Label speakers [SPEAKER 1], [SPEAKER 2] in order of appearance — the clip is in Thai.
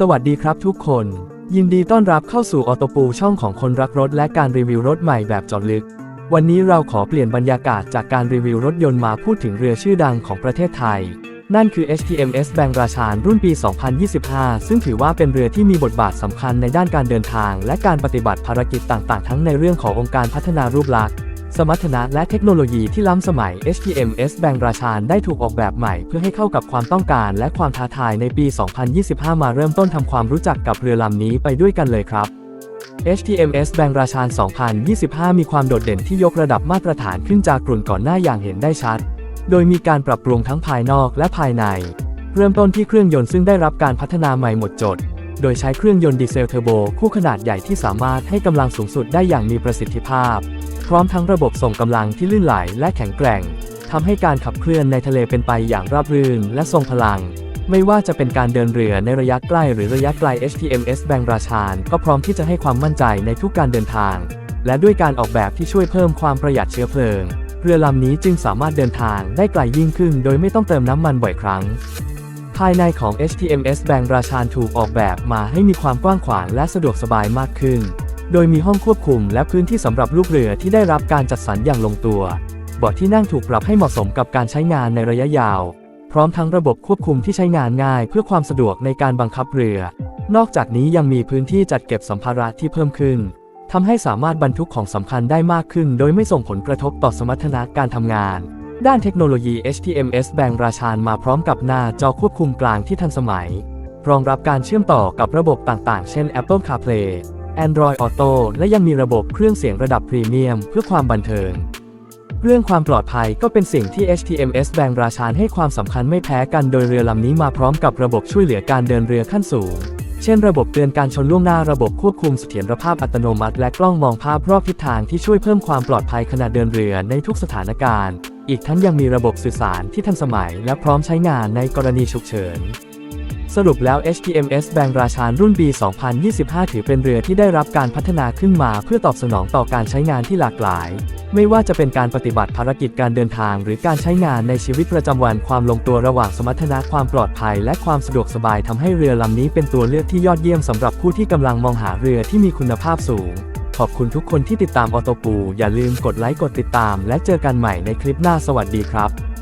[SPEAKER 1] สวัสดีครับทุกคน ยินดีต้อนรับเข้าสู่ออโตปูช่องของคนรักรถและการรีวิวรถใหม่แบบจาะลึก วันนี้เราขอเปลี่ยนบรรยากาศจากการรีวิวรถยนต์มาพูดถึงเรือชื่อดังของประเทศไทย นั่นคือ HTMS แบงราชานรุ่นปี 2025 ซึ่งถือว่าเป็นเรือที่มีบทบาทสำคัญในด้านการเดินทาง และการปฏิบัติภารกิจต่างๆ ทั้งในเรื่องขององค์การพัฒนารูปลักษณ์ สมรรถนะและเทคโนโลยีที่ล้ำสมัย HTMS แบงราชานได้ถูกออกแบบใหม่ เพื่อให้เข้ากับความต้องการและความท้าทายในปี 2025 มาเริ่มต้นทำความรู้จักกับเรือลำนี้ไปด้วยกันเลยครับ HTMS แบงราชาน 2025 มีความโดดเด่นที่ยกระดับมาตรฐานขึ้นจากกลุ่นก่อนหน้าอย่างเห็นได้ชัด โดยมีการปรับปรุงทั้งภายนอกและภายใน เริ่มต้นที่เครื่องยนต์ซึ่งได้รับการพัฒนาใหม่หมดจด โดยใช้เครื่องยนต์ดีเซลเทอร์โบคู่ขนาดใหญ่ที่สามารถให้กำลังสูงสุดได้อย่างมีประสิทธิภาพ พร้อมทั้งระบบส่งกำลังที่ลื่นไหลและแข็งแกร่งทำให้การขับเคลื่อนในทะเลเป็นไปอย่างราบรื่นและทรงพลัง ไม่ว่าจะเป็นการเดินเรือในระยะใกล้หรือระยะไกล HTMS แบงราชานก็พร้อมที่จะให้ความมั่นใจในทุกการเดินทาง และด้วยการออกแบบที่ช่วยเพิ่มความประหยัดเชื้อเพลิง เรือลำนี้จึงสามารถเดินทางได้ไกลยิ่งขึ้น โดยไม่ต้องเติมน้ำมันบ่อยครั้ง ภายในของ HTMS แบงราชานถูกออกแบบมาให้มีความกว้างขวางและสะดวกสบายมากขึ้น โดยมีห้องควบคุมและพื้นที่สำหรับลูกเรือที่ได้รับการจัดสรรอย่างลงตัวเบาะที่นั่งถูกปรับให้เหมาะสมกับการใช้งานในระยะยาว พร้อมทั้งระบบควบคุมที่ใช้งานง่ายเพื่อความสะดวกในการบังคับเรือ นอกจากนี้ยังมีพื้นที่จัดเก็บสัมภาระที่เพิ่มขึ้นทำให้สามารถบรรทุกของสำคัญได้มากขึ้น โดยไม่ส่งผลกระทบต่อสมรรถนะการทำงาน ด้านเทคโนโลยี HTMS แบงราชานมาพร้อมกับหน้าจอควบคุมกลางที่ทันสมัย รองรับการเชื่อมต่อกับระบบต่างๆ เช่น Apple CarPlay Android Auto และยังมีระบบเครื่องเสียงระดับพรีเมียมเพื่อความบันเทิง เรื่องความปลอดภัยก็เป็นสิ่งที่ HTMS แบงราชานให้ความสำคัญไม่แพ้กันโดยเรือลำนี้มาพร้อมกับระบบช่วยเหลือการเดินเรือขั้นสูง เช่น ระบบเตือนการชนล่วงหน้าระบบควบคุมเสถียรภาพอัตโนมัติและกล้องมองภาพรอบทิศทางที่ช่วยเพิ่มความปลอดภัยขณะเดินเรือในทุกสถานการณ์ อีกทั้งยังมีระบบสื่อสารที่ทันสมัย และพร้อมใช้งานในกรณีฉุกเฉิน สรุปแล้ว HTMS แบงราชานรุ่น B 2025 ถือเป็นเรือที่ได้รับการพัฒนาขึ้นมาเพื่อตอบสนองต่อการใช้งานที่หลากหลาย ไม่ว่าจะเป็นการปฏิบัติภารกิจการเดินทาง หรือการใช้งานในชีวิตประจำวันความลงตัวระหว่างสมรรถนะความปลอดภัย และความสะดวกสบายทำให้เรือลำนี้เป็นตัวเลือกที่ยอดเยี่ยมสำหรับผู้ที่กำลังมองหาเรือที่มีคุณภาพสูง ขอบคุณทุกคนที่ติดตามออโตปูอย่าลืมกดไลค์กดติดตาม และเจอกันใหม่ในคลิปหน้าสวัสดีครับ